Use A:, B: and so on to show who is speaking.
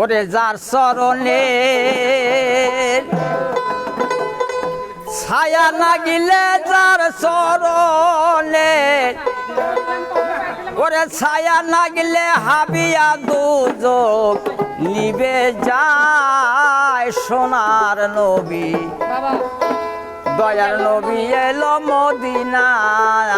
A: ওরে যার চরণে ছায়া লাগিলে যার চরণে। ওরে ছায়া লাগিলে হাবিয়া দুযোগ নিবে যায় সোনার নবী। দয়ার নবী এলো মদিনায়।